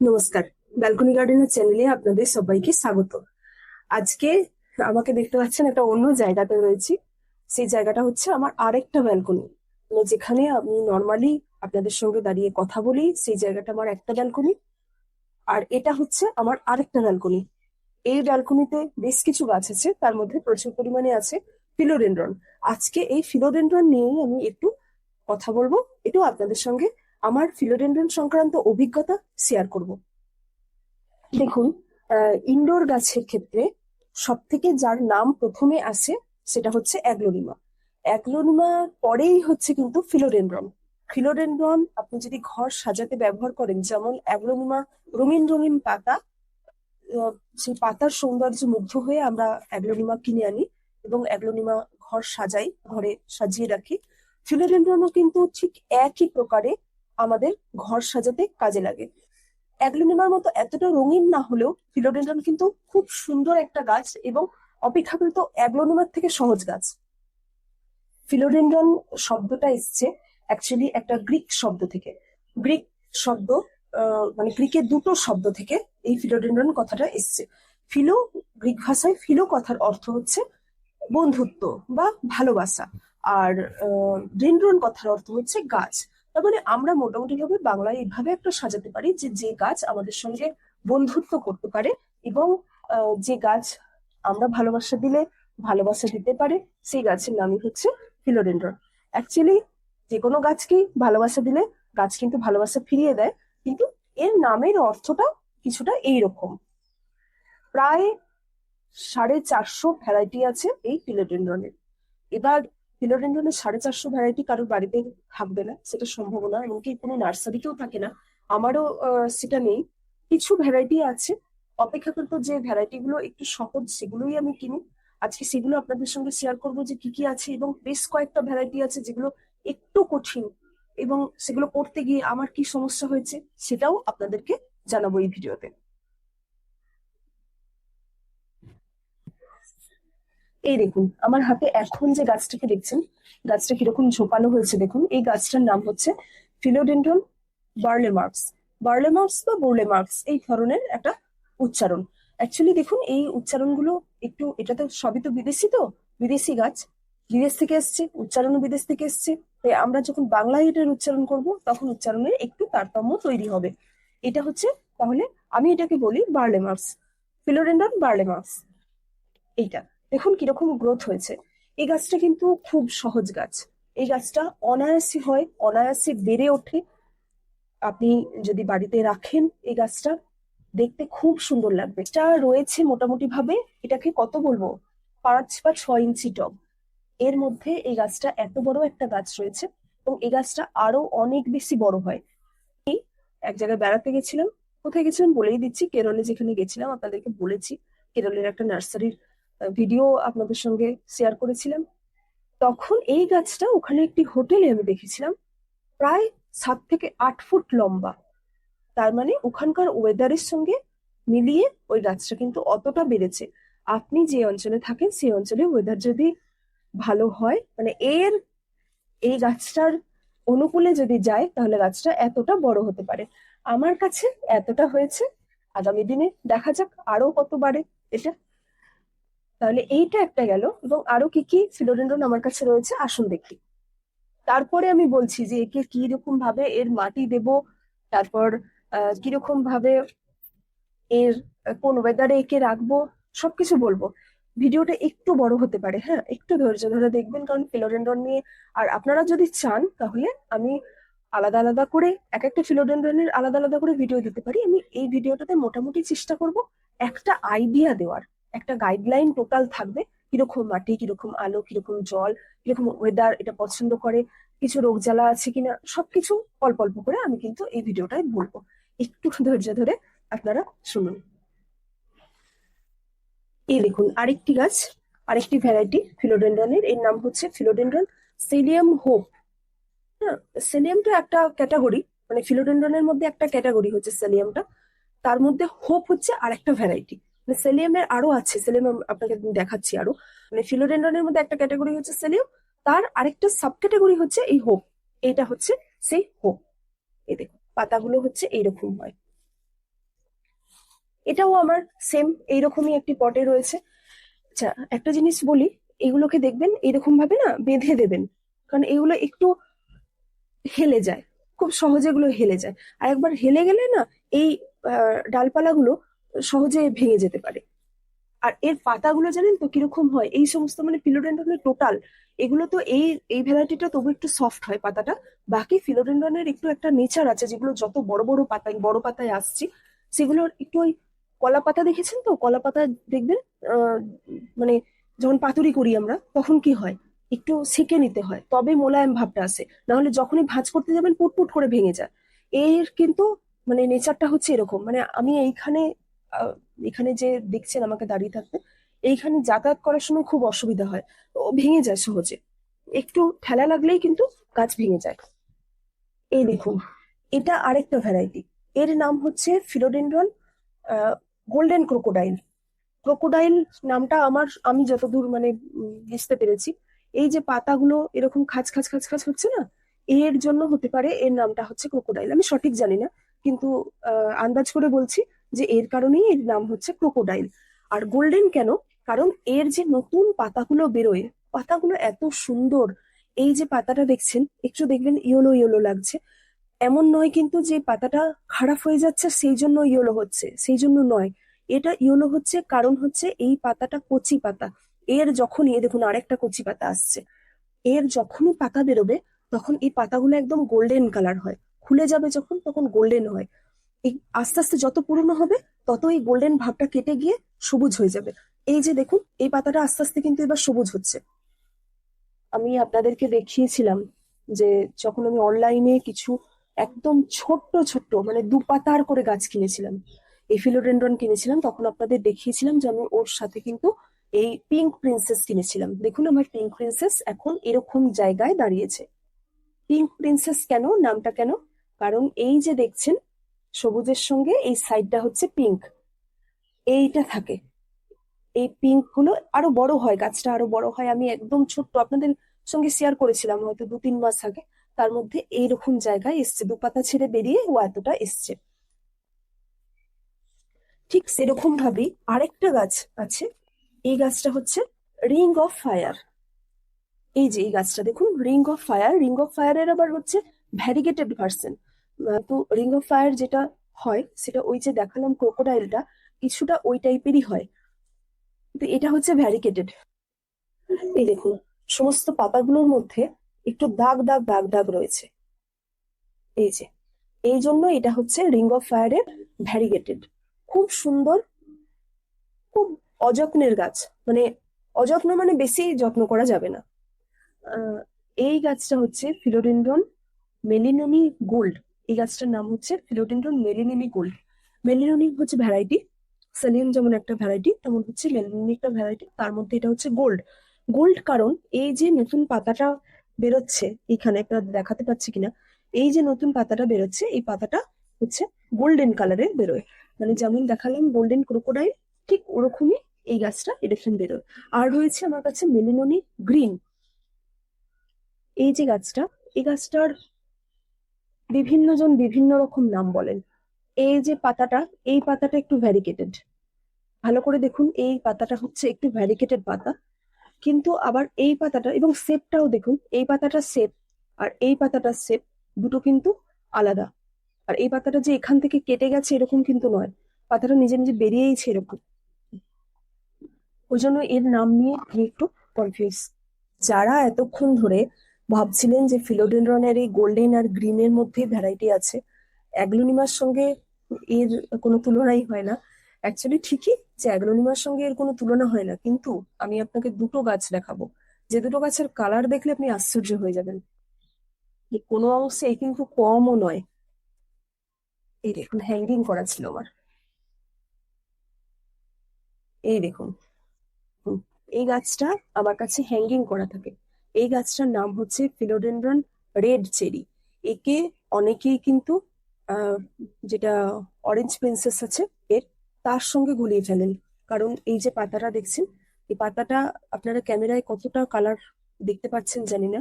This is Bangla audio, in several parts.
নমস্কার। ব্যালকনি গার্ডেনের চ্যানেলে আপনাদের সবাইকে স্বাগত। আজকে আমাকে দেখতে পাচ্ছেন একটা অন্য জায়গাতে রয়েছি। সেই জায়গাটা হচ্ছে আমার আরেকটা ব্যালকনি মানে যেখানে আমি নর্মালি আপনাদের সঙ্গে দাঁড়িয়ে কথা বলি, সেই জায়গাটা আমার একটা ব্যালকনি আর এটা হচ্ছে আমার আরেকটা ব্যালকনি এই ব্যালকনিতে বেশ কিছু গাছ আছে, তার মধ্যে প্রচুর পরিমাণে আছে ফিলোডেন্ড্রন আজকে এই ফিলোডেন্ড্রন নিয়েই আমি একটু কথা বলব, একটু আপনাদের সঙ্গে আমার ফিলোডেন্ড্রন সংক্রান্ত অভিজ্ঞতা শেয়ার করব। দেখুন ইনডোর গাছের ক্ষেত্রে সব থেকে যার নাম প্রথমে আসে সেটা হচ্ছে অ্যাগ্লোনিমা অ্যাগ্লোনিমা পরেই হচ্ছে কিন্তু ফিলোডেন্ড্রন। ফিলোডেন্ড্রন আপনি যদি ঘর সাজাতে ব্যবহার করেন, যেমন অ্যাগ্লোনিমা রঙিন রঙিন পাতা সেই পাতার সৌন্দর্য মুগ্ধ হয়ে আমরা অ্যাগ্লোনিমা কিনে আনি এবং অ্যাগ্লোনিমা ঘর সাজাই, ঘরে সাজিয়ে রাখি। ফিলোডেন্ড্রনও কিন্তু ঠিক একই প্রকারে আমাদের ঘর সাজাতে কাজে লাগে। অ্যাগ্লোনিমার মতো এতটা রঙিন না হলেও ফিলোডেন্ড্রন কিন্তু খুব সুন্দর একটা গাছ এবং অপেক্ষাকৃত অ্যাগ্লোনিমার থেকে সহজ গাছ। ফিলোডেন্ড্রন শব্দটা এসছে অ্যাকচুয়ালি একটা গ্রিক শব্দ থেকে। গ্রিক শব্দ মানে গ্রিকের দুটো শব্দ থেকে এই ফিলোডেন্ড্রন কথাটা এসছে। ফিলো, গ্রিক ভাষায় ফিলো কথার অর্থ হচ্ছে বন্ধুত্ব বা ভালোবাসা। আর ডেন্ড্রন কথার অর্থ হচ্ছে গাছ। তার মানে আমরা মোটামুটি ভাবে বাংলায় এইভাবে একটা সাজাতে পারি যে যে গাছ আমাদের সঙ্গে বন্ধুত্ব করতে পারে এবং যে গাছ আমরা ভালোবাসা দিলে ভালোবাসা দিতে পারে, সেই গাছের নামই হচ্ছে ফিলোডেন্ড্রন। অ্যাকচুয়ালি যে কোনো গাছকেই ভালোবাসা দিলে গাছ কিন্তু ভালোবাসা ফিরিয়ে দেয়, কিন্তু এর নামের অর্থটা কিছুটা এইরকম। প্রায় সাড়ে চারশো ভ্যারাইটি আছে এই ফিলোডেন্ড্রনের। এবার ফিলোডেন্ড্রনের সাড়ে চারশো ভ্যারাইটি কারোর বাড়িতে থাকবে না, সেটা সম্ভব না এমনকি কোনো নার্সারিতেও থাকে না। আমারও সেটা নেই। কিছু ভ্যারাইটি আছে। অপেক্ষাকৃত যে ভ্যারাইটি গুলো একটু সহজ, সেগুলোই আমি কিনি। আজকে সেগুলো আপনাদের সঙ্গে শেয়ার করব যে কি কি আছে এবং বেশ কয়েকটা ভ্যারাইটি আছে যেগুলো একটু কঠিন এবং সেগুলো করতে গিয়ে আমার কি সমস্যা হয়েছে সেটাও আপনাদেরকে জানাব এই ভিডিওতে। এই দেখুন, আমার হাতে এখন যে গাছটাকে দেখছেন, গাছটা কীরকম ঝোপালো হয়েছে দেখুন, এই গাছটার নাম হচ্ছে ফিলোডেন্টন বার্লে মার্কস বার্লে মার্কস বা বোর্লে মার্কস এই ধরনের একটা উচ্চারণ। অ্যাকচুয়ালি দেখুন, এই উচ্চারণগুলো একটু, এটা তো সবই তো বিদেশি তো, বিদেশি গাছ। বিদেশ থেকে এসছে, উচ্চারণও বিদেশ থেকে এসছে। তাই আমরা যখন বাংলায় এটার উচ্চারণ করব, তখন উচ্চারণের একটু তারতম্য তৈরি হবে। এটা হচ্ছে, তাহলে আমি এটাকে বলি বার্লেমার্কস ফিলোডেন্ড্রন বার্লেমার্কস এইটা। দেখুন কীরকম গ্রোথ হয়েছে। এই গাছটা কিন্তু খুব সহজ গাছ। এই গাছটা অনায়াসে হয়, অনায়াসে বেড়ে ওঠে। আপনি যদি বাড়িতে রাখেন এই গাছটা, দেখতে খুব সুন্দর লাগবে। এটা রয়েছে মোটামুটি ভাবে এটাকে কত বলব? পাঁচ বা ছয় ইঞ্চি টব। এর মধ্যে এই গাছটা এত বড় একটা গাছ রয়েছে এবং এই গাছটা আরও অনেক বেশি বড় হয়। এক জায়গায় বেড়াতে গেছিলাম, কোথায় গেছিলাম বলেই দিচ্ছি, কেরলে যেখানে গেছিলাম, আপনাদেরকে বলেছি, কেরলের একটা নার্সারির ভিডিও আপনাদের সঙ্গে শেয়ার করেছিলাম। তখন এই গাছটা ওখানে একটি হোটেলে আমি দেখেছিলাম, প্রায় সাত থেকে আট ফুট লম্বা। তার মানে ওখানকার ওয়েদারের সঙ্গে মিলিয়ে ওই গাছটা কিন্তু অতটা বেড়েছে। আপনি যে অঞ্চলে থাকেন, সেই অঞ্চলে ওয়েদার যদি ভালো হয় মানে এর, এই গাছটার অনুকূলে যদি যায়, তাহলে গাছটা এতটা বড় হতে পারে। আমার কাছে এতটা হয়েছে। আগামী দিনে দেখা যাক আরও কত বাড়ে এটা তাহলে এইটা একটা গেল এবং আরও কি কি? ফিলোডেন্ড্রন আমার কাছে রয়েছে আসুন দেখি তারপরে আমি বলছি যে একে কি রকম ভাবে এর মাটি দেব, তারপর কীরকম ভাবে এর কোন ওয়েদারে একে রাখব, সবকিছু বলব। ভিডিওটা একটু বড় হতে পারে হ্যাঁ একটু ধৈর্য ধরে দেখবেন, কারণ ফিলোডেন্ড্রন নিয়ে, আর আপনারা যদি চান, তাহলে আমি আলাদা আলাদা করে, এক একটা ফিলোডেন্ড্রনের আলাদা আলাদা করে ভিডিও দিতে পারি। আমি এই ভিডিওটাতে মোটামুটি চেষ্টা করব একটা আইডিয়া দেওয়ার। একটা গাইডলাইন টোটাল থাকবে, কীরকম মাটি, কীরকম আলো, কীরকম জল, কীরকম ওয়েদার এটা পছন্দ করে, কিছু রোগ জ্বালা আছে কিনা, সবকিছু অল্প অল্প করে আমি কিন্তু এই ভিডিওটাই বলব। একটু ধৈর্য ধরে আপনারা শুনুন। এই দেখুন, আরেকটি গাছ, আরেকটি ভ্যারাইটি ফিলোডেন্ড্রনের এর নাম হচ্ছে ফিলোডেন্ড্রন সেলিয়াম হোপ হ্যাঁ সেলিয়ামটা একটা ক্যাটাগরি মানে ফিলোডেন্ড্রনের মধ্যে একটা ক্যাটাগরি হচ্ছে সেলিয়ামটা তার মধ্যে হোপ হচ্ছে আরেকটা ভ্যারাইটি সেলিয়ামের আরও আছে সেলিয়াম আপনাকে দেখাচ্ছি আরও। মানে ফিলোডেন্ড্রনের মধ্যে একটা ক্যাটাগরি হচ্ছে সেলিয়াম তার আরেকটা সাব ক্যাটাগরি হচ্ছে এই হোপ। এটা হচ্ছে সেই হোপ। এই দেখুন, পাতাগুলো হচ্ছে এইরকম হয়। এটাও আমার সেম এইরকমই একটি পটে রয়েছে। আচ্ছা একটা জিনিস বলি, এগুলোকে দেখবেন এরকম ভাবে না বেঁধে দেবেন, কারণ এগুলো একটু হেলে যায়, খুব সহজে এগুলো হেলে যায়। আর একবার হেলে গেলে না এই ডালপালাগুলো সহজে ভেঙে যেতে পারে। আর এর পাতাগুলো জানেন তো কীরকম হয়? এই সমস্ত মানে ফিলোডেন্ড্রনের টোটাল এগুলো তো এই এই ভ্যারাইটিটা তবু একটু সফট হয় পাতাটা। বাকি ফিলোডেন্ড্রনের একটু একটা নেচার আছে যেগুলো যত বড় বড় পাতায় বড় পাতায় আসছি, সেগুলোর একটু ওই কলা পাতা দেখেছেন তো? কলা পাতা দেখবেন? মানে যখন পাতুরি করি আমরা, তখন কি হয়? একটু সেকে নিতে হয়, তবে মোলায়েম ভাবটা আসে। নাহলে যখনই ভাঁজ করতে যাবেন পুটপুট করে ভেঙে যায়। এর কিন্তু মানে নেচারটা হচ্ছে এরকম। মানে আমি এইখানে এখানে যে দেখছেন আমাকে দাঁড়িয়ে থাকতে, এইখানে যাতায়াত করার সময় খুব অসুবিধা হয়। ও ভেঙে যায় সহজে। একটু ঠেলা লাগলেই কিন্তু গাছ ভেঙে যায়। এই দেখুন, এটা আরেকটা ভ্যারাইটি এর নাম হচ্ছে ফিলোডেন্ড্রন গোল্ডেন ক্রোকোডাইল ক্রোকোডাইল নামটা আমার, আমি যতদূর মানে বুঝতে পেরেছি। এই যে পাতাগুলো এরকম খাঁচ খাঁচ খাঁচ খাঁচ হচ্ছে না? এর জন্য হতে পারে এর নামটা হচ্ছে ক্রোকোডাইল আমি সঠিক জানি না, কিন্তু আন্দাজ করে বলছি যে এর কারণেই এর নাম হচ্ছে ক্রোকোডাইল আর গোল্ডেন কেন? কারণ এর যে নতুন পাতাগুলো বেরোয়, পাতাগুলো এত সুন্দর। এই যে পাতাটা দেখছেন, একটু দেখবেন ইয়েলো ইয়েলো লাগছে। এমন নয় কিন্তু যে পাতাটা খারাপ হয়ে যাচ্ছে, সেই জন্য ইয়েলো হচ্ছে, সেই জন্য নয়। এটা ইয়েলো হচ্ছে, কারণ হচ্ছে এই পাতাটা কচি পাতা। এর যখনই দেখুন আরেকটা কচি পাতা আসছে। এর যখনই পাতা বেরোবে, তখন এই পাতাগুলো একদম গোল্ডেন কালার হয়। খুলে যাবে যখন, তখন গোল্ডেন হয়। এই আস্তে আস্তে যত পুরনো হবে, তত এই গোল্ডেন ভাবটা কেটে গিয়ে সবুজ হয়ে যাবে। এই যে দেখুন, এই পাতাটা আস্তে আস্তে কিন্তু এবার সবুজ হচ্ছে। আমি আপনাদেরকে দেখিয়েছিলাম যে যখন আমি অনলাইনে কিছু একদম ছোট্ট ছোট্ট মানে দু পাতার করে গাছ কিনেছিলাম এই ফিলোডেন্ড্রন কিনেছিলাম, তখন আপনাদের দেখিয়েছিলাম যে আমি ওর সাথে কিন্তু এই পিঙ্ক প্রিন্সেস কিনেছিলাম। দেখুন আমার পিঙ্ক প্রিন্সেস এখন এরকম জায়গায় দাঁড়িয়েছে। পিঙ্ক প্রিন্সেস কেন? নামটা কেন? কারণ এই যে দেখছেন সবুজের সঙ্গে এই সাইডটা হচ্ছে পিঙ্ক এইটা থাকে। এই পিঙ্কগুলো আরও বড় হয়, গাছটা আরও বড় হয়। আমি একদম ছোট্ট, আপনাদের সঙ্গে শেয়ার করেছিলাম, হয়তো দু তিন মাস আগে। তার মধ্যে এইরকম জায়গায় এসছে দু পাতা ছেড়ে বেরিয়ে ও এতটা এসছে। ঠিক সেরকম ভাবেই আরেকটা গাছ আছে, এই গাছটা হচ্ছে রিং অফ ফায়ার এই যে এই গাছটা, দেখুন ring of fire ring of ফায়ারের আবার হচ্ছে ভ্যারিগেটেড ভার্সন তো রিং অফ ফায়ার যেটা হয়, সেটা ওই যে দেখালাম ক্রোকোডাইলটা কিছুটা ওই টাইপেরই হয়। তো এটা হচ্ছে ভ্যারিকেটেড এই দেখুন, সমস্ত পাতাগুলোর মধ্যে একটু দাগ দাগ দাগ দাগ রয়েছে। এই যে, এই জন্য এটা হচ্ছে রিং অফ ফায়ারের ভ্যারিগেটেড খুব সুন্দর, খুব অযত্নের গাছ। মানে অযত্ন মানে বেশি যত্ন করা যাবে না। এই গাছটা হচ্ছে ফিলোডেন্ড্রন মেলিনোনি গোল্ড এই গাছটার নাম হচ্ছে ফিলোডেন্ড্রন মেলিনোনি গোল্ড মেলিনোনি হচ্ছে ভ্যারাইটি সেলিয়াম যেমন একটা ভ্যারাইটি তেমন হচ্ছে মেলিনোনি একটা ভ্যারাইটি তার মধ্যে এটা হচ্ছে গোল্ড গোল্ড কারণ এই যে নতুন পাতাটা বেরোচ্ছে, এখানে একটা দেখাতে পাচ্ছি কিনা, এই যে নতুন পাতাটা বেরোচ্ছে, এই পাতাটা হচ্ছে গোল্ডেন কালারের বেরোয়। মানে যেমন দেখালাম গোল্ডেন ক্রোকোডাইল ঠিক ওরকমই এই গাছটা এরকম বেরোয়। আর রয়েছে আমার কাছে মেলিনোনি গ্রিন এই যে গাছটা, এই গাছটার বিভিন্ন জন বিভিন্ন রকম নাম বলেন। এই যে পাতাটা, এই পাতাটা একটু ভ্যারিকেটেড ভালো করে দেখুন, এই পাতাটা হচ্ছে একটু ভ্যারিকেটেড পাতা। কিন্তু আবার এই পাতাটা এবং শেপটাও দেখুন, এই পাতাটা শেপ আর এই পাতাটার শেপ দুটো কিন্তু আলাদা। আর এই পাতাটা যে এখান থেকে কেটে গেছে এরকম কিন্তু নয়, পাতাটা নিজে নিজে বেরিয়েইছে এরকম। ওই জন্য এর নাম নিয়ে একটু কনফিউজ যারা এতক্ষণ ধরে ভাবছিলেন যে ফিলোডেন্ড্রনের এই গোল্ডেন আর গ্রিনের মধ্যে ভ্যারাইটি আছে। অ্যাগ্লোনিমার সঙ্গে এর কোনো তুলনাই হয় না। অ্যাকচুয়ালি ঠিকই যে অ্যাগ্লোনিমার সঙ্গে এর কোনো তুলনা হয় না, কিন্তু আমি আপনাকে দুটো গাছ দেখাবো। যে দুটো গাছের কালার দেখলে আপনি আশ্চর্য হয়ে যাবেন। কোনো অংশে এ কিন্তু কমও নয়। এই দেখুন হ্যাঙ্গিং করা ছিল আমার। এই দেখুন। এই গাছটা আমার কাছে হ্যাঙ্গিং করা থাকে। এই গাছটার নাম হচ্ছে ফিলোডেন্ড্রন রেড চেরি একে অনেকেই কিন্তু যেটা অরেঞ্জ প্রিন্সেস আছে, এর তার সঙ্গে গুলিয়ে ফেলেন। কারণ এই যে পাতাটা দেখছেন, এই পাতাটা আপনারা ক্যামেরায় কতটা কালার দেখতে পাচ্ছেন জানি না।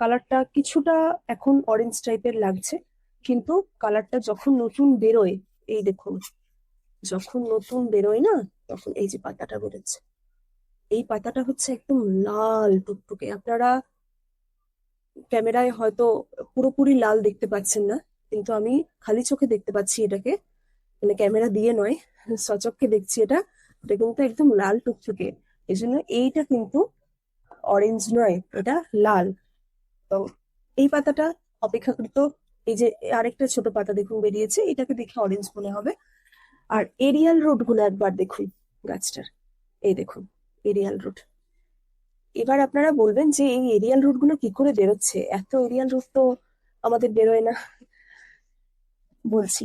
কালারটা কিছুটা এখন অরেঞ্জ টাইপের লাগছে, কিন্তু কালারটা যখন নতুন বেরোয়, এই দেখুন, যখন নতুন বেরোয় না, তখন এই যে পাতাটা বেরোচ্ছে। এই পাতাটা হচ্ছে একদম লাল টুকটুকে। আপনারা ক্যামেরায় হয়তো পুরোপুরি লাল দেখতে পাচ্ছেন না, কিন্তু আমি খালি চোখে দেখতে পাচ্ছি এটাকে। মানে ক্যামেরা দিয়ে নয়, সচক্ষে দেখছি এটা। এটা কিন্তু একদম লাল টুকটুকে। এই জন্য এইটা কিন্তু অরেঞ্জ নয়, এটা লাল। তো এই পাতাটা অপেক্ষাকৃত এই যে আরেকটা ছোট পাতা দেখুন বেরিয়েছে, এটাকে দেখে অরেঞ্জ মনে হবে। আর এরিয়াল রুটগুলো একবার দেখুন গাছটার। এই দেখুন। এরিয়াল রুট এবার আপনারা বলবেন যে এই এরিয়াল রুটগুলো কি করে বেরোচ্ছে? এত এরিয়াল রুট তো আমাদের বেরোয় না। বলছি,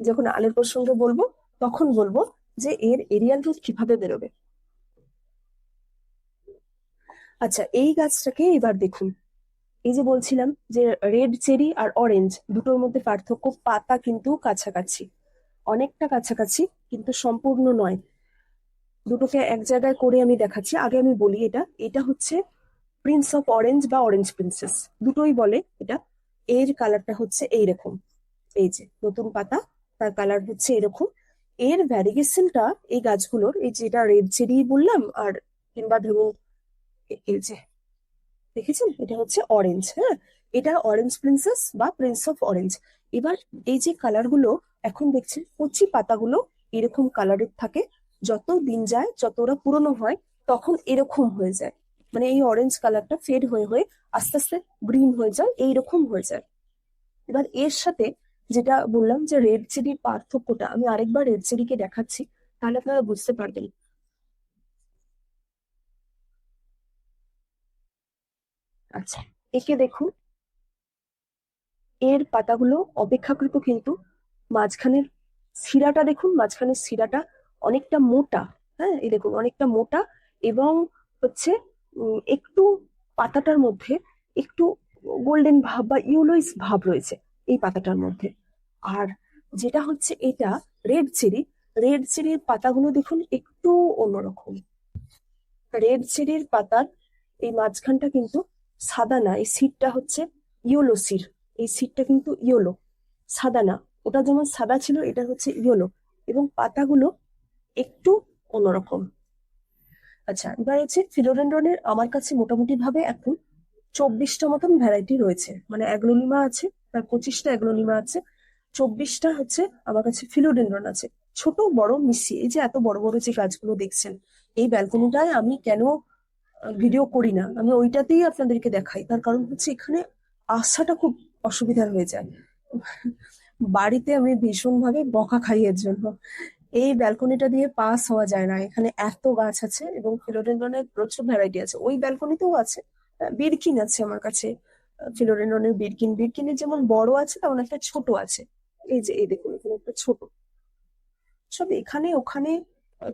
যখন আলোর প্রসঙ্গে বলব, তখন বলব যে এর এরিয়াল রুট কীভাবে বেরোবে? আচ্ছা এই গাছটাকে এবার দেখুন। এই যে বলছিলাম যে রেড চেরি আর অরেঞ্জ দুটোর মধ্যে পার্থক্য পাতা কিন্তু কাছাকাছি। অনেকটা কাছাকাছি, কিন্তু সম্পূর্ণ নয়। দুটোকে এক জায়গায় করে আমি দেখাচ্ছি। আগে আমি বলি এটা। এটা হচ্ছে প্রিন্স অফ অরেঞ্জ বা অরেঞ্জ প্রিন্সেস দুটোই বলে এটা। এর কালারটা হচ্ছে এইরকম। এই যে, নতুন পাতা, তার কালার হচ্ছে এরকম। এর ভ্যারিগেশনটা এই গাছগুলোর, এই যেটা রেড চেরি বললাম আর কিংবা ধরুন এই যে, দেখেছেন? এটা হচ্ছে অরেঞ্জ হ্যাঁ? এটা অরেঞ্জ প্রিন্সেস বা প্রিন্স অফ অরেঞ্জ এবার এই যে কালারগুলো এখন দেখছেন কচি পাতাগুলো এরকম কালারের থাকে। যত দিন যায়, যত ওরা পুরনো হয়, তখন এরকম হয়ে যায়। মানে এই অরেঞ্জ কালারটা ফেড হয়ে হয়ে আস্তে আস্তে গ্রিন হয়ে যায়, এইরকম হয়ে যায়। এবার এর সাথে যেটা বললাম যে রেড চেরির পার্থক্যটা, আমি আরেকবার রেড চেরিকে দেখাচ্ছি, তাহলে আপনারা বুঝতে পারবেন। আচ্ছা একে দেখুন। এর পাতাগুলো অপেক্ষাকৃত কিন্তু মাঝখানের শিরাটা দেখুন, মাঝখানের শিরাটা অনেকটা মোটা হ্যাঁ এই দেখুন, অনেকটা মোটা এবং হচ্ছে একটু পাতাটার মধ্যে একটু গোল্ডেন ভাব বা ইউলোইস ভাব রয়েছে এই পাতাটার মধ্যে। আর যেটা হচ্ছে এটা রেড চেরি, রেড চেরির পাতাগুলো দেখুন একটু অন্যরকম। রেড চেরির পাতার এই মাঝখানটা কিন্তু সাদা না, এই সিটটা হচ্ছে ইয়োলো সির, এই সিটটা কিন্তু ইয়োলো, সাদা না, ওটা যেমন সাদা ছিল, এটা হচ্ছে ইয়োলো এবং পাতাগুলো একটু অন্যরকম। আচ্ছা এবার হচ্ছে ফিলোডেন্ড্রনের আমার কাছে মোটামুটি ভাবে এখন চব্বিশটা মতন ভ্যারাইটি রয়েছে। মানে অ্যাগ্লোনিমা আছে প্রায় পঁচিশটা অ্যাগ্লোনিমা আছে, চব্বিশটা হচ্ছে আমার কাছে ফিলোডেন্ড্রন আছে। ছোট, বড় মিশিয়ে এই যে এত বড় বড় যে গাছগুলো দেখছেন, এই ব্যালকনিটায় আমি কেন ভিডিও করি না? আমি ওইটাতেই আপনাদেরকে দেখাই। তার কারণ হচ্ছে এখানে আসাটা খুব অসুবিধার হয়ে যায়। বাড়িতে আমি ভীষণ ভাবে বকা খাই এর জন্য। এই ব্যালকনিটা দিয়ে পাস হওয়া যায় না। এখানে এত গাছ আছে এবং ফিলোডেন্ড্রনের প্রচুর ভ্যারাইটি আছে। ওই ব্যালকনিতেও আছে। বিরকিন আছে আমার কাছে। ফিলোডেন্ড্রনের বিরকিন বিরকিনের যেমন বড় আছে, তেমন একটা ছোট আছে। এই যে, এই দেখুন, এখানে একটা ছোট। সব এখানে ওখানে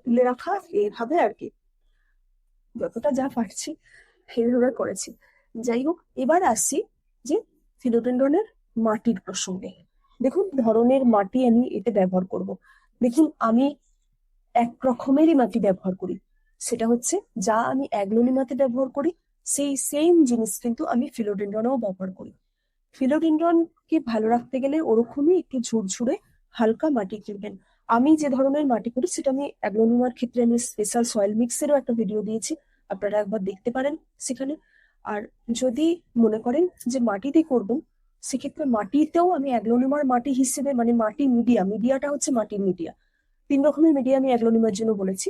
তুলে রাখা এইভাবে আর কি। যতটা যা পারছি সেইভাবে করেছি। যাই হোক, এবার আসি যে ফিলোডেন্ড্রনের মাটির প্রসঙ্গে। দেখুন, ধরনের মাটি আমি এতে ব্যবহার করব। দেখুন, আমি এক রকমেরই মাটি ব্যবহার করি। সেটা হচ্ছে, যা আমি অ্যাগ্লোনিমাতে ব্যবহার করি, সেই সেম জিনিস কিন্তু আমি ফিলোডেন্ড্রনেও ব্যবহার করি। ফিলোডেন্ড্রনকে ভালো রাখতে গেলে ওরকমই একটু ঝুরঝুরে হালকা মাটি কিনবেন। আমি যে ধরনের মাটি করি, সেটা আমি অ্যাগ্লোনিমার ক্ষেত্রে আমি স্পেশাল সয়েল মিক্সেরও একটা ভিডিও দিয়েছি, আপনারা একবার দেখতে পারেন সেখানে। আর যদি মনে করেন যে মাটিতে করবেন সেক্ষেত্রে মাটিতেও আমি অ্যাগ্লোনিমার মাটি হিসেবে মানে মাটি মিডিয়া, মিডিয়াটা হচ্ছে মাটির মিডিয়া। তিন রকমের মিডিয়া আমি অ্যাগ্লোনিমার জন্য বলেছি।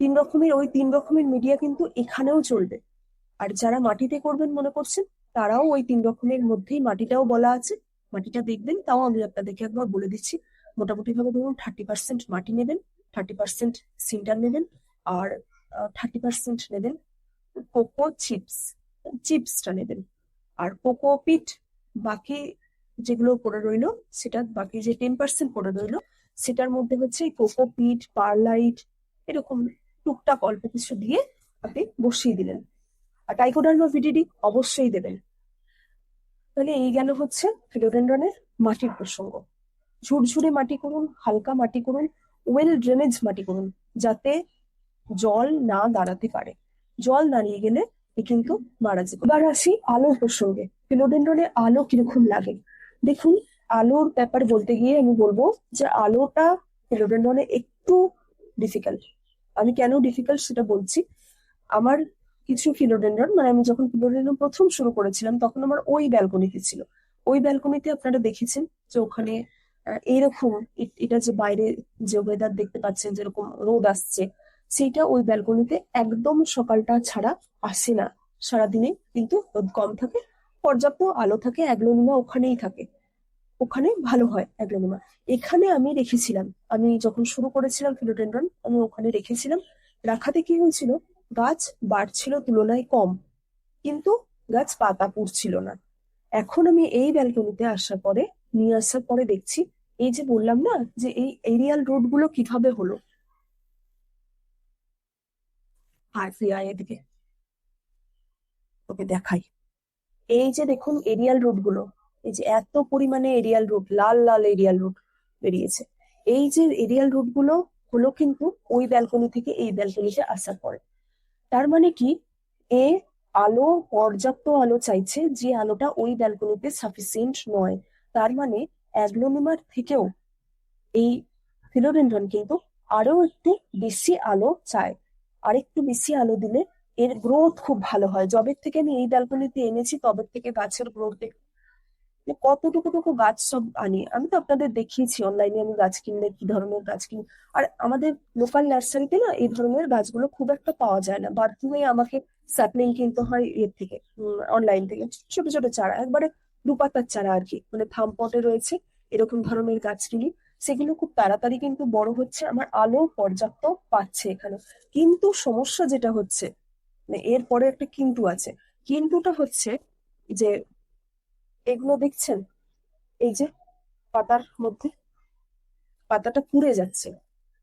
তিন রকমের, ওই তিন রকমের মিডিয়া কিন্তু এখানেও চলবে। আর যারা মাটিতে করবেন মনে করছেন, তারাও ওই তিন রকমের মধ্যেই মাটিটাও বলা আছে। মাটিটা দেখবেন, তাও আমি আপনাদেরকে একবার বলে দিচ্ছি। মোটামুটি ভাবে ধরুন থার্টি পার্সেন্ট মাটি নেবেন থার্টি পার্সেন্ট সিন্টার নেবেন, আর থার্টি পার্সেন্ট নেবেন কোকো চিপস, চিপসটা নেবেন। আর কোকো পিট বাকি যেগুলো পড়ে রইল, সেটা বাকি যে টেন পার্সেন্ট পড়ে রইল, সেটার মধ্যে হচ্ছে কোকোপিট পারলাইট, এরকম টুকটাক অল্প কিছু দিয়ে আপনি বসিয়ে দিলেন। আর টাইকোডার্মা ভিডিডি অবশ্যই দেবেন। তাহলে এই গেল হচ্ছে ফিলোডেন্ড্রনের মাটির প্রসঙ্গ। ঝুরঝুরে মাটি করুন, হালকা মাটি করুন ওয়েল ড্রেনেজ মাটি করুন, যাতে জল না দাঁড়াতে পারে। জল দাঁড়িয়ে গেলে এ কিন্তু মারা যাবে এবার আসি আলোর প্রসঙ্গে। ফিলোডেন্ড্রনে আলো কীরকম লাগে? দেখুন আলোর ব্যাপারে বলতে গিয়ে আমি বলব যে আলোটা ফিলোডেন্ড্রনে একটু ডিফিকাল্ট আমি কেন ডিফিকাল্ট সেটা বলছি? আমার কিছু ফিলোডেন্ড্রন মানে আমি যখন ফিলোডেন্ড্রন প্রথম শুরু করেছিলাম তখন আমার ওই ব্যালকনিতে ছিল। ওই ব্যালকনিতে আপনারা দেখেছেন যে ওখানে আহ, এইরকম এটা যে বাইরে যে ওয়েদার দেখতে পাচ্ছেন যেরকম রোদ আসছে সেটা ওই ব্যালকনিতে একদম সকালটা ছাড়া আসে না। সারাদিনে কিন্তু রোদ কম থাকে পর্যাপ্ত আলো থাকে, অ্যাগ্লোনিমা ওখানেই থাকে। ওখানে ভালো হয় অ্যাগ্লোনিমা। এখানে আমি রেখেছিলাম। আমি যখন শুরু করেছিলাম ফিলোডেন্ড্রন, আমি ওখানে রেখেছিলাম। রাখাতে কি হয়েছিল? গাছ বাড়ছিল তুলনায় কম, কিন্তু গাছ পাতা পুড়ছিল না। এখন আমি এই ব্যালকনিতে আসার পরে, নিয়ে আসার পরে দেখছি, এই যে বললাম না, যে এই এরিয়াল রোডগুলো কীভাবে হলো? তুই আয় এদিকে। ওকে দেখাই। এই যে দেখুন এরিয়াল রুটগুলো, এই যে এত পরিমাণে এরিয়াল রুট লাল লাল এরিয়াল রুট বেরিয়েছে। এই যে এরিয়াল রুটগুলো হলো কিন্তু ওই ব্যালকনি থেকে এই ব্যালকনিতে আসার পরে। তার মানে কি? এ আলো, পর্যাপ্ত আলো চাইছে যে আলোটা ওই ব্যালকনিতে সাফিসিয়েন্ট নয়। তার মানে অ্যাগ্লোনিমার থেকেও এই ফিলোডেন্ড্রন কিন্তু আরও একটু বেশি আলো চায়। আরেকটু বেশি আলো দিলে এর গ্রোথ খুব ভালো হয়। যবের থেকে আমি এই ব্যালকনিতে এনেছি, তবের থেকে গাছের গ্রোথ কতটুকু টুকু গাছ সব আনি। আমি তো আপনাদের দেখিয়েছি অনলাইনে আমি গাছ কিনলে কি ধরনের গাছ কিনি আর আমাদের লোকাল নার্সারিতে না এই ধরনের গাছগুলো খুব একটা পাওয়া যায় না। বার্থরুমে আমাকে স্যাপলিং কিনতে হয় এর থেকে অনলাইন থেকে। ছোট ছোট চারা, একবারে দুপাতার চারা আর কি। মানে থাম পটে রয়েছে, এরকম ধরনের গাছ কিনি। সেগুলো খুব তাড়াতাড়ি কিন্তু বড় হচ্ছে, আমার আলো পর্যাপ্ত পাচ্ছে এখানে। কিন্তু সমস্যা যেটা হচ্ছে এরপরে একটা কিন্তু আছে। কিন্তুটা হচ্ছে যে এগুলো দেখছেন? এই যে পাতার মধ্যে পাতাটা পুড়ে যাচ্ছে।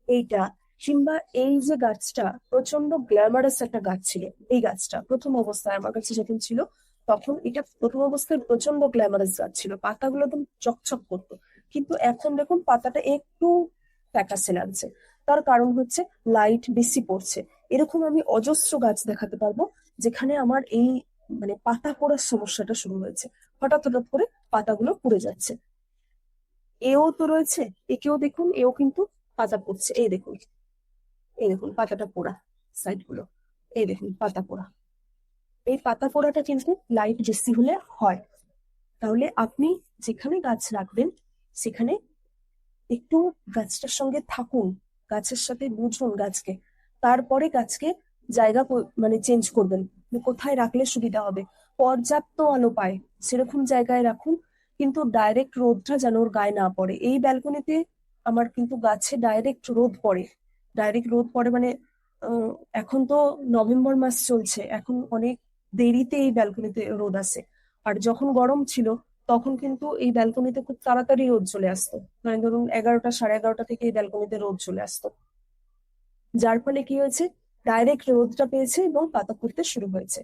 এইটা কিংবা এই যে গাছটা প্রচণ্ড গ্ল্যামারাস একটা গাছ ছিল, এই গাছটা প্রথম অবস্থায় আমার কাছে যখন ছিল, তখন এটা প্রথম অবস্থায় প্রচণ্ড গ্ল্যামারাস গাছ ছিল, পাতাগুলো একদম চকচক করতো। কিন্তু এখন দেখুন পাতাটা একটু ফ্যাকাসে লাগছে। তার কারণ হচ্ছে লাইট বেশি পড়ছে। এরকম আমি অজস্র গাছ দেখাতে পারব, যেখানে আমার এই মানে পাতা পড়ার সমস্যাটা শুরু হয়েছে। হঠাৎ হঠাৎ করে পাতাগুলো পুড়ে যাচ্ছে। এও তো রয়েছে, একেও দেখুন, এও কিন্তু পাতা পড়ছে। এই দেখুন এই দেখুন পাতাটা পোড়া সাইডগুলো এই দেখুন পাতা পোড়া। এই পাতা পোড়াটা কিন্তু লাইট বেশি হলে হয়। তাহলে আপনি যেখানে গাছ রাখবেন, সেখানে একটু গাছটার সঙ্গে থাকুন, গাছের সাথে বুঝুন গাছকে। তারপরে গাছকে জায়গা মানে চেঞ্জ করবেন। কোথায় রাখলে সুবিধা হবে। পর্যাপ্ত আলো পায় সেরকম জায়গায় রাখুন, কিন্তু ডাইরেক্ট রোদটা যেন ওর গায়ে না পড়ে। এই ব্যালকনিতে আমার কিন্তু গাছে ডাইরেক্ট রোদ পড়ে। ডাইরেক্ট রোদ পড়ে মানে এখন তো নভেম্বর মাস চলছে, এখন অনেক দেরিতে এই ব্যালকনিতে রোদ আসে। আর যখন গরম ছিল, তখন কিন্তু এই ব্যালকনিতে খুব তাড়াতাড়ি রোদ চলে আসতো। মানে ধরুন এগারোটা, সাড়ে এগারোটা থেকে এই ব্যালকনিতে রোদ চলে আসতো। যার ফলে কি হয়েছে? ডাইরেক্ট রোদটা পেয়েছে এবং পাতা পড়তে শুরু হয়েছে।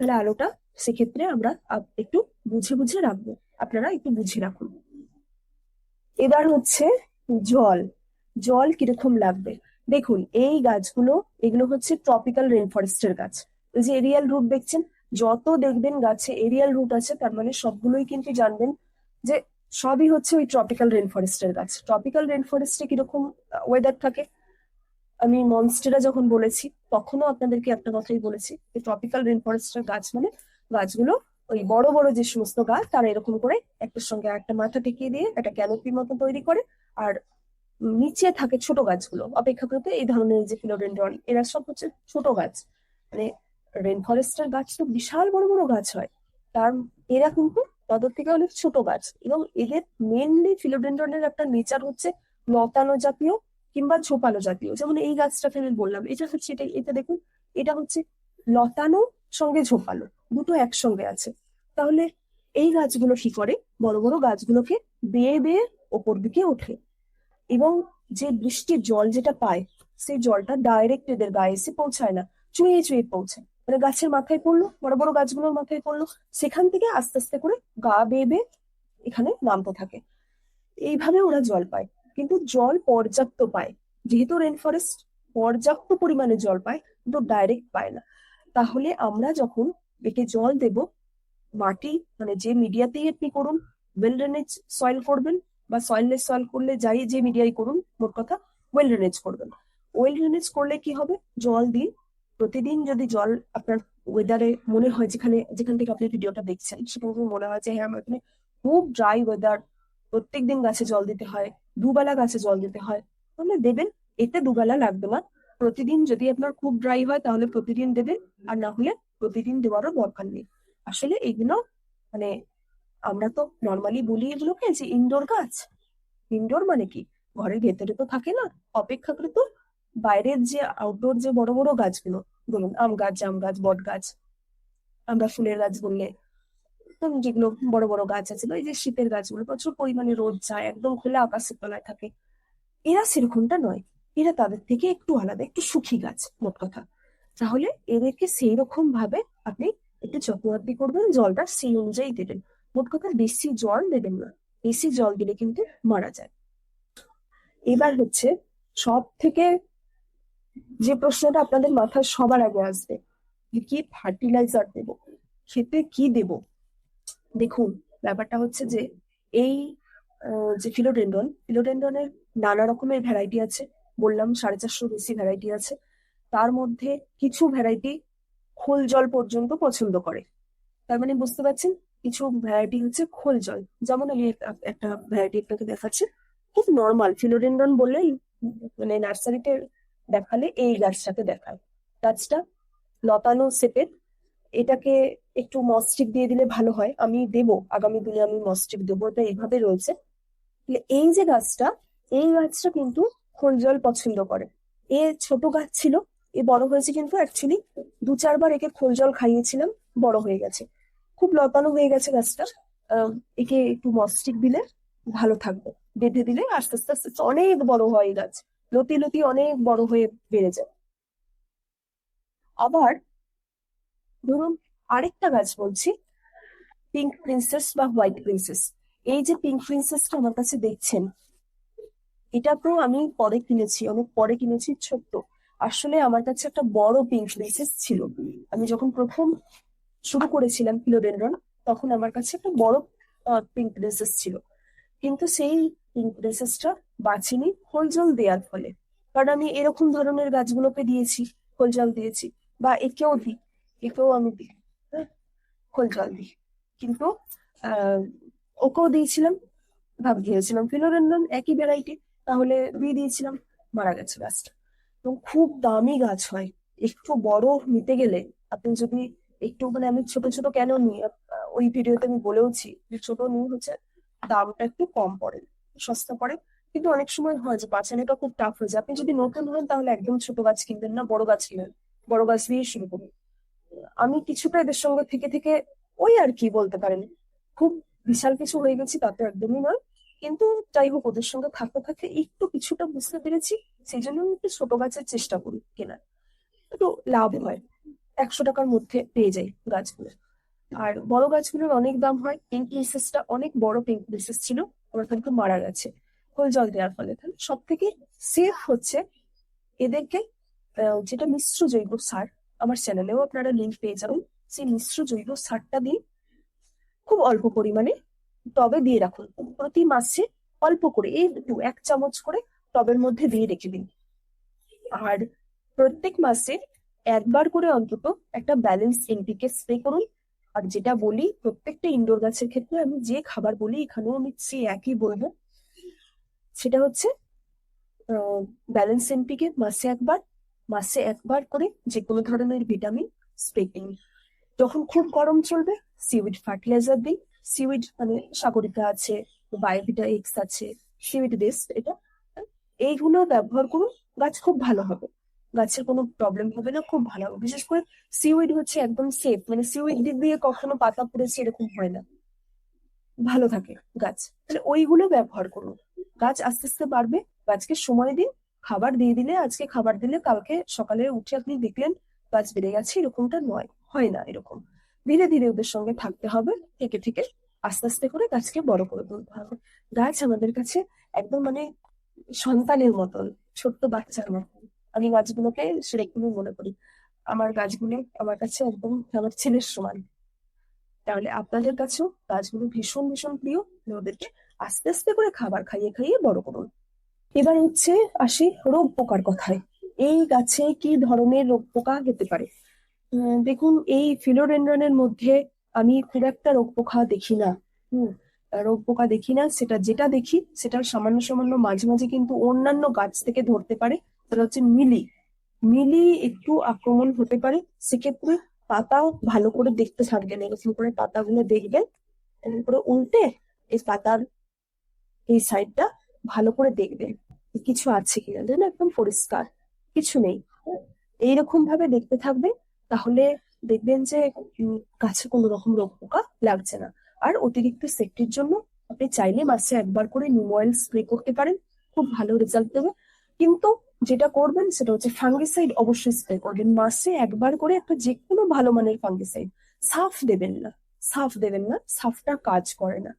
তাহলে আলোটা সেক্ষেত্রে আমরা একটু বুঝে বুঝে রাখব আপনারা একটু বুঝে রাখুন। এবার হচ্ছে জল। জল কীরকম লাগবে? দেখুন, এই গাছগুলো, এগুলো হচ্ছে ট্রপিক্যাল রেন ফরেস্টের গাছ। ওই যে এরিয়াল রুট দেখছেন, যত দেখবেন গাছে এরিয়াল রুট আছে, তার মানে সবগুলোই কিন্তু জানবেন যে সবই হচ্ছে ওই ট্রপিক্যাল রেন ফরেস্টের গাছ। ট্রপিক্যাল রেন ফরেস্টে কীরকম ওয়েদার থাকে? আমি মনস্টেরা যখন বলেছি, তখনও আপনাদেরকে একটা কথাই বলেছি যে ট্রপিক্যাল রেন ফরেস্টের গাছ মানে গাছগুলো ওই বড় বড় যে সমস্ত গাছ, তারা এরকম করে একটার সঙ্গে একটা মাথা টেকিয়ে দিয়ে একটা ক্যানোপির মতো তৈরি করে আর নিচে থাকে ছোট গাছগুলো। অপেক্ষাকৃত এই ধরনের যে ফিলোডেন্ড্রন এরা সব হচ্ছে ছোট গাছ। মানে রেন ফরেস্টের গাছ তো বিশাল বড় বড় গাছ হয়। তার, এরা কিন্তু তাদের থেকে অনেক ছোট গাছ এবং এদের মেনলি ফিলোডেন্ড্রনের একটা নেচার হচ্ছে লতানো জাতীয় কিংবা ঝোপালো জাতীয়, যেমন এই গাছটাকে আমি বললাম, এটা হচ্ছে এটা এটা দেখুন, এটা হচ্ছে লতানো সঙ্গে ঝোপালো, দুটো একসঙ্গে আছে। তাহলে এই গাছগুলো কি করে? বড় বড় গাছগুলোকে বেয়ে বেয়ে ওপর দিকে ওঠে এবং যে বৃষ্টির জল যেটা পায়, সেই জলটা ডাইরেক্ট এদের গায়ে এসে পৌঁছায় না, চুঁয়ে চুয়ে পৌঁছায়। মানে গাছের মাথায় পড়ল, বড় বড় গাছগুলোর মাথায় পড়ল, সেখান থেকে আস্তে আস্তে করে গা বেয়ে বেয়ে এখানে নামতে থাকে। এইভাবে ওরা জল পায়। কিন্তু জল পর্যাপ্ত পায়। যেহেতু রেন ফরেস্ট পর্যাপ্ত পরিমাণে জল পায়, কিন্তু ডাইরেক্ট পায় না। তাহলে আমরা যখন একে জল দেব, মাটি মানে যে মিডিয়াতেই আপনি করুন ওয়েল ড্রেনেজ সয়েল করবেন বা সয়েললেস সয়েল করলে যাই যে মিডিয়াই করুন, মোট কথা ওয়েল ড্রেনেজ করবেন। ওয়েল ড্রেনেজ করলে কি হবে? জল দিন। প্রতিদিন যদি জল আপনার ওয়েদারে মনে হয়, যেখানে, যেখান থেকে আপনি ভিডিওটা দেখছেন সেখানে মনে হয় যে হ্যাঁ আমার এখানে খুব ড্রাই ওয়েদার প্রত্যেকদিন গাছে জল দিতে হয়, দুবেলা গাছে জল দিতে হয়। তাহলে দেবেন, এতে দুবেলা লাগবে না। প্রতিদিন যদি আপনার খুব ড্রাই হয়, তাহলে প্রতিদিন দেবেন, আর না হলে প্রতিদিন দেওয়ারও দরকার নেই। আসলে এগুলো মানে আমরা তো নর্মালি বলি এগুলোকে যে ইনডোর গাছ। ইনডোর মানে কি? ঘরের ভেতরে তো থাকে না। অপেক্ষাকৃত বাইরের যে আউটডোর যে বড় বড় গাছগুলো বলুন আম গাছ, জাম গাছ, বট গাছ, আমরা ফুলের গাছ বললে ধরুন যেগুলো বড় বড় গাছ আছে এই যে শীতের গাছগুলো, প্রচুর পরিমাণে রোদ যায়, একদম খোলা আকাশের তলায় থাকে। এরা সেরকমটা নয়। এরা তাদের থেকে একটু আলাদা, একটু সুখী গাছ, মোট কথা। তাহলে এদেরকে সেই রকম ভাবে আপনি একটু যত্নআত্তি করবেন, জলটা সেই অনুযায়ী দেবেন। মোট কথা বেশি জল দেবেন না, বেশি জল দিলে কিন্তু মারা যায়। এবার হচ্ছে সব থেকে যে প্রশ্নটা আপনাদের মাথায় সবার আগে আসবে কি ফার্টিলাইজার দেব? খেতে কি দেব? দেখুন, ব্যাপারটা হচ্ছে যে এই যে ফিলোডেন্ড্রন ফিলোডেন্ড্রনের নানা রকমের ভ্যারাইটি আছে। বললাম সাড়ে চারশো বেশি ভ্যারাইটি আছে। তার মধ্যে কিছু ভ্যারাইটি খোল জল পর্যন্ত পছন্দ করে। তার মানে বুঝতে পারছেন? কিছু ভ্যারাইটি হচ্ছে খোল জল। যেমন আমি একটা- ভ্যারাইটি আপনাকে দেখাচ্ছি। খুব নর্মাল ফিলোডেন্ড্রন বললেই মানে নার্সারিতে দেখালে এই গাছটাকে দেখায়। গাছটা লতানো সেপের এটাকে একটু মস্টিক দিয়ে দিলে ভালো হয়। আমি দেবো, আগামী দিনে আমি মস্টিক দেবো, এটা এইভাবে রয়েছে। এই যে গাছটা, এই গাছটা কিন্তু খোল জল পছন্দ করে। এ ছোট গাছ ছিল, এ বড় হয়েছে কিন্তু অ্যাকচুয়ালি দু চারবার একে খোল জল খাইয়েছিলাম, বড় হয়ে গেছে। খুব লতানো হয়ে গেছে গাছটা। একে একটু মস্টিক দিলে ভালো থাকবে। বেঁধে দিলে আস্তে আস্তে আস্তে অনেক বড় হয় এই গাছ। লতি লতি অনেক বড় হয়ে বেড়ে যায়। আবার ধরুন আরেকটা গাছ বলছি পিঙ্ক প্রিন্সেস বা হোয়াইট প্রিন্সেস এই যে পিঙ্ক প্রিন্সেসটা আমার কাছে দেখছেন, এটা তো আমি পরে কিনেছি, অনেক পরে কিনেছি, ছোট্ট। আসলে আমার কাছে একটা বড় পিঙ্ক প্রিন্সেস ছিল। আমি যখন প্রথম শুরু করেছিলাম ফিলোডেন্ড্রন তখন আমার কাছে একটা বড় পিঙ্ক প্রিন্সেস ছিল। কিন্তু সেই পিঙ্ক প্রিন্সেসটা বাঁচিনি খোল জল দেওয়ার ফলে। কারণ আমি এরকম ধরনের গাছগুলোকে দিয়েছি, খোল জল দিয়েছি, বা একেও দিই, একেও আমি দিই। খোল জল দিই। কিন্তু ওকেও দিয়েছিলাম, ভাব দিয়েছিলাম ফিলোডেন্ড্রন একই ভ্যারাইটি তাহলে দিয়ে দিয়েছিলাম, মারা গেছে গাছটা এবং খুব দামি গাছ হয়, একটু বড় নিতে গেলে, আপনি যদি একটু মানে আমি ছোট ছোট কেন নিই ওই ভিডিওতে আমি বলেওছি যে ছোট নিই হচ্ছে দামটা একটু কম পড়ে, সস্তা পড়ে। কিন্তু অনেক সময় হয় যে বাঁচানোটা খুব টাফ হয়ে যায়। আপনি যদি নতুন হন তাহলে একদম ছোট গাছ কিনবেন না, বড় গাছ কিনবেন। বড় গাছ দিয়ে শুরু করুন। আমি কিছুটা এদের সঙ্গে থেকে থেকে ওই আর কি বলতে পারেন। খুব বিশাল কিছু হয়ে গেছি, তা তো একদমই নয় কিন্তু যাই হোক, ওদের সঙ্গে থাকতে থাকতে একটু কিছুটা বুঝতে পেরেছি, সেই জন্য আমি একটু ছোট গাছের চেষ্টা করি কেনার। একটু লাভ হয়, একশো টাকার মধ্যে পেয়ে যাই গাছগুলো। আর বড় গাছগুলোর অনেক দাম হয় পিঙ্ক প্রিন্সেসটা অনেক বড় পিঙ্ক প্রিন্সেস ছিল আমার কিন্তু মারা গেছে। খোল জল দেওয়ার ফলে। তাহলে সব থেকে সেফ হচ্ছে এদেরকে যেটা মিশ্র জৈব সার আমার চ্যানেলেও আপনারা লিঙ্ক পেয়ে যাবেন। সেই মিশ্র জৈব সারটা দিন খুব অল্প পরিমাণে টবে দিয়ে রাখুন। প্রতি মাসে অল্প করে, এই দু এক চামচ করে টবের মধ্যে দিয়ে রেখে দিন। আর প্রত্যেক মাসে একবার করে অন্তত একটা ব্যালেন্স এনপিকে স্প্রে করুন। আর যেটা বলি, প্রত্যেকটা ইনডোর গাছের ক্ষেত্রে আমি যে খাবার বলি, এখানেও আমি সে একই বলব। সেটা হচ্ছে ব্যালেন্স এনপিকে মাসে একবার মাসে একবার করে যে কোনো ধরনের ভিটামিন স্প্রে করুন যখন খুব গরম চলবে সিউইড ফার্টিলাইজার দিই। সিউইড মানে সাগরিকা আছে বায়োভিটা এক্স আছে সিউইড বেস্ট এটা। এইগুলো ব্যবহার করুন, গাছ খুব ভালো হবে। গাছের কোনো প্রবলেম হবে না, খুব ভালো হবে। বিশেষ করে সিউইড হচ্ছে একদম সেফ মানে সিউইড দিক দিয়ে কখনো পাতা পড়েছে এরকম হয় না। ভালো থাকে গাছ। তাহলে ওইগুলো ব্যবহার করুন। গাছ আস্তে আস্তে বাড়বে, গাছকে সময় দিন খাবার দিয়ে দিলে, আজকে খাবার দিলে কালকে সকালে উঠে আপনি দেখলেন গাছ বেড়ে গেছে, এরকমটা নয়, হয় না এরকম। ধীরে ধীরে ওদের সঙ্গে থাকতে হবে, থেকে থেকে আস্তে আস্তে করে গাছকে বড় করে তুলতে হবে। গাছ আমাদের কাছে একদম মানে সন্তানের মতন, ছোট্ট বাচ্চার মতন। আমি গাছগুলোকে সেরকমই মনে করি। আমার গাছগুলো আমার কাছে একদম আমার ছেলের সমান। তাহলে আপনাদের কাছেও গাছগুলো ভীষণ ভীষণ প্রিয় ওদেরকে আস্তে আস্তে করে খাবার খাইয়ে খাইয়ে বড় করুন। এবার হচ্ছে আসি রোগ পোকার কথায়। এই গাছে কি ধরনের রোগ পোকা হতে পারে? দেখুন, এই ফিলোডেন্ড্রনের মধ্যে আমি খুব একটা রোগ পোকা দেখি না। হুম, রোগ পোকা দেখি না। সেটা যেটা দেখি সেটা সামান্য সামান্য মাঝে মাঝে কিন্তু অন্যান্য গাছ থেকে ধরতে পারে। সেটা হচ্ছে মিলি। মিলি একটু আক্রমণ হতে পারে। সেক্ষেত্রে পাতা ভালো করে দেখতে থাকবেন এরকম করে পাতাগুলো দেখবেন, এরকম করে উল্টে এই পাতার এই সাইডটা ভালো করে দেখবেন কিছু আছে কিনা। দেখুন একদম পরিষ্কার। কিছু নেই। এইরকম ভাবে দেখতে থাকবে, তাহলে দেখবেন যে গাছে কোনো রকম রোগ পোকা লাগছে না। আর অতিরিক্ত সেফটির জন্য আপনি চাইলে মাসে একবার করে নিম অয়েল স্প্রে করতে পারেন। খুব ভালো রেজাল্ট দেবে। কিন্তু যেটা করবেন সেটা হচ্ছে ফাঙ্গিসাইড অবশ্যই স্প্রে করবেন। মাসে একবার করে একটা যে কোনো ভালো মানের ফাঙ্গিসাইড সাফ দেবেন না। সাফ দেবেন না। সাফটা কাজ করে না।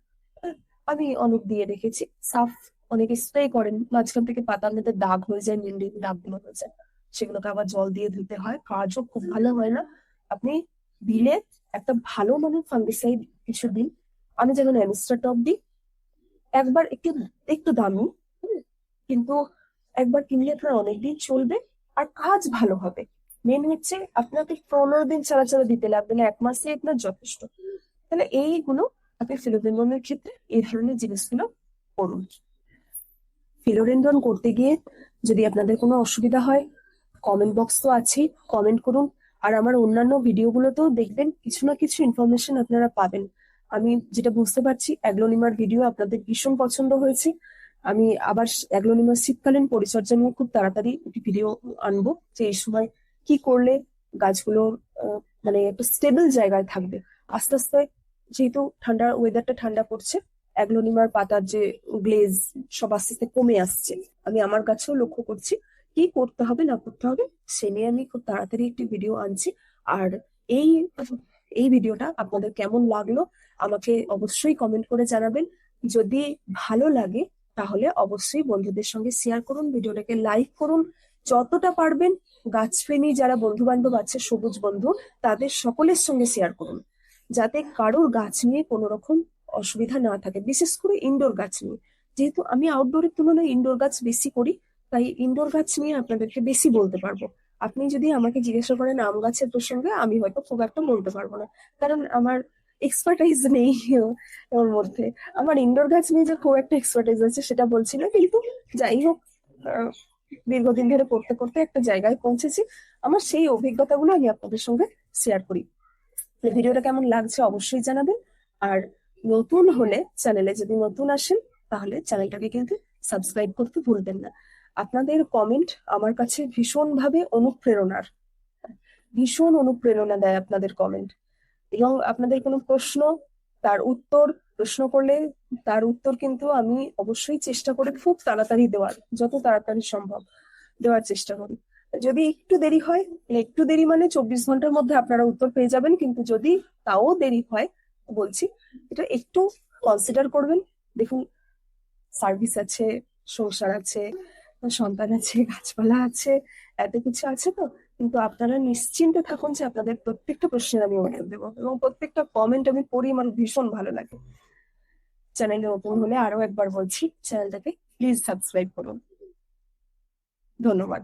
আমি অনেক দিয়ে রেখেছি সাফ অনেকে স্প্রে করেন। মাঝখান থেকে মধ্যে দাগ হয়ে যায় নীল নীল দাগগুলো হয়ে যায়, সেগুলোকে আবার জল দিয়ে ধুতে হয়। কাজও খুব ভালো হয় না। আপনি দিলে একটা ভালো মানের ফাঙ্গিসাইড কিছু দিন। আমি যেমন অ্যামিস্টার দিই, একবার একটু একটু দামি কিন্তু একবার কিনলে আপনার অনেকদিন চলবে আর কাজ ভালো হবে। মেন হচ্ছে আপনাকে পনেরো দিন ছাড়া ছাড়া দিতে লাগবে না, এক মাসে আপনার যথেষ্ট। তাহলে এইগুলো আপনি ফিলোডেন্ড্রনের ক্ষেত্রে এই ধরনের জিনিসগুলো করুন। ফিলোডেন্ড্রন করতে গিয়ে যদি আপনাদের কোনো অসুবিধা হয় কমেন্ট বক্স তো আছেই কমেন্ট করুন। আর আমার অন্যান্য ভিডিওগুলোতেও দেখবেন কিছু না কিছু ইনফরমেশন আপনারা পাবেন। আমি যেটা বুঝতে পারছি, অ্যাগ্লোনিমার ভিডিও আপনাদের ভীষণ পছন্দ হয়েছে। আমি আবার অ্যাগ্লোনিমার শীতকালীন পরিচর্যা নিয়ে খুব তাড়াতাড়ি একটি ভিডিও আনব যে এই সময় কি করলে গাছগুলো মানে একটু স্টেবল জায়গায় থাকবে। আস্তে আস্তে যেহেতু ঠান্ডা ওয়েদারটা ঠান্ডা পড়ছে অ্যাগ্লোনিমার পাতার যে গ্লেজ সব আস্তে আস্তে কমে আসছে। আমি আমার কাছেও লক্ষ্য করছি কি করতে হবে, না করতে হবে, সে নিয়ে আমি খুব তাড়াতাড়ি একটি ভিডিও আনছি। আর এই এই ভিডিওটা আপনাদের কেমন লাগল আমাকে অবশ্যই কমেন্ট করে জানাবেন। যদি ভালো লাগে, তাহলে অবশ্যই বন্ধুদের সঙ্গে শেয়ার করুন ভিডিওটাকে লাইক করুন। যতটা পারবেন, গাছপ্রেমী যারা বন্ধু বান্ধব আছে, সবুজ বন্ধু, তাদের সকলের সঙ্গে শেয়ার করুন। যাতে কারোর গাছ নিয়ে কোনো রকম অসুবিধা না থাকে। বিশেষ করে ইনডোর গাছ নিয়ে। যেহেতু আমি আউটডোরের তুলনায় ইনডোর গাছ বেশি করি, তাই ইনডোর গাছ নিয়ে আপনাদেরকে বেশি বলতে পারব। আপনি যদি আমাকে জিজ্ঞাসা করেন আম গাছের প্রসঙ্গে, আমি হয়তো খুব একটা বলতে পারব না। কারণ আমার এক্সপার্টাইজ নেই ওর মধ্যে। আমার ইনডোর গাছ নিয়ে যে খুব একটা এক্সপার্টাইজ আছে, সেটা বলছি না। কিন্তু যাই হোক দীর্ঘদিন ধরে করতে করতে একটা জায়গায় পৌঁছেছি। আমার সেই অভিজ্ঞতাগুলো আমি আপনাদের সঙ্গে শেয়ার করি। ভিডিওটা কেমন লাগছে অবশ্যই জানাবেন। আর নতুন হলে চ্যানেলে যদি নতুন আসেন, তাহলে চ্যানেলটাকে কিন্তু সাবস্ক্রাইব করতে ভুলবেন না। আপনাদের কমেন্ট আমার কাছে ভীষণভাবে অনুপ্রেরণার। ভীষণ অনুপ্রেরণা দেয় আপনাদের কমেন্ট এবং আপনাদের কোনো প্রশ্ন, তার উত্তর, প্রশ্ন করলে তার উত্তর কিন্তু আমি অবশ্যই চেষ্টা করি খুব তাড়াতাড়ি দেওয়ার, যত তাড়াতাড়ি সম্ভব দেওয়ার চেষ্টা করি। যদি একটু দেরি হয়, একটু দেরি মানে চব্বিশ ঘণ্টার মধ্যে আপনারা উত্তর পেয়ে যাবেন, কিন্তু যদি তাও দেরি হয় বলছি, এটা একটু কনসিডার করবেন। দেখুন সার্ভিস আছে, সংসার আছে, সন্তান আছে, গাছপালা আছে, এত কিছু আছে তো। কিন্তু আপনারা নিশ্চিন্তে থাকুন যে আপনাদের প্রত্যেকটা প্রশ্নের আমি উত্তর দেবো এবং প্রত্যেকটা কমেন্ট আমি পড়ি, আমার ভীষণ ভালো লাগে। চ্যানেলে নতুন হলে আরও একবার বলছি চ্যানেলটাকে প্লিজ সাবস্ক্রাইব করুন। ধন্যবাদ।